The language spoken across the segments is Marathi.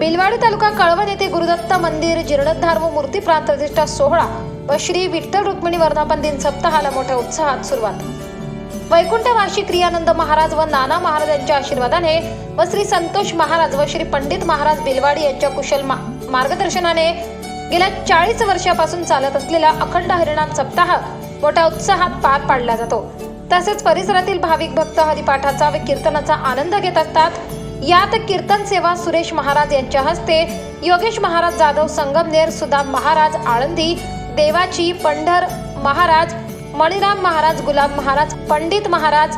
तालुका कळवण येथे गुरुदत्त मंदिर जीर्णोद्धार व मूर्ती प्रतिष्ठा सोहळा व श्री विठ्ठल रुक्मिणी वर्धापन दिन सप्ताहाला मोठ्या उत्साहात सुरुवात. वैकुंठ वाशी क्रियानंद महाराज व नाना महाराज यांच्या आशीर्वादाने व श्री संतोष महाराज व श्री पंडित महाराज बिलवाडी यांच्या कुशल मा- मार्गदर्शनाने गेल्या चाळीस वर्षापासून चालत असलेला अखंड हरिणाम सप्ताह मोठ्या उत्साहात पार पाडला जातो. तसेच परिसरातील भाविक भक्त हरिपाठाचा व कीर्तनाचा आनंद घेत असतात. यात कीर्तन सेवा सुरेश महाराज यांच्या हस्ते योगेश महाराज जाधव संगमनेर सुदाम महाराज आळंदी देवाची पंढर महाराज मणिराम महाराज गुलाब महाराज पंडित महाराज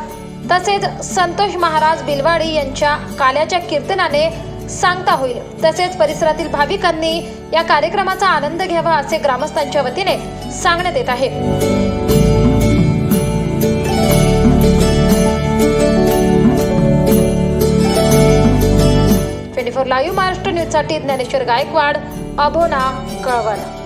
तसेच संतोष महाराज बिलवाडी यांच्या काल्याच्या कीर्तनाने सांगता होईल. तसेच परिसरातील भाविकांनी या कार्यक्रमाचा आनंद घ्यावा असे ग्रामस्थांच्या वतीने सांगण्यात येत आहे. ट्वेंटी फोर लाईव्ह महाराष्ट्र न्यूजसाठी ज्ञानेश्वर गायकवाड अभोना कळवण.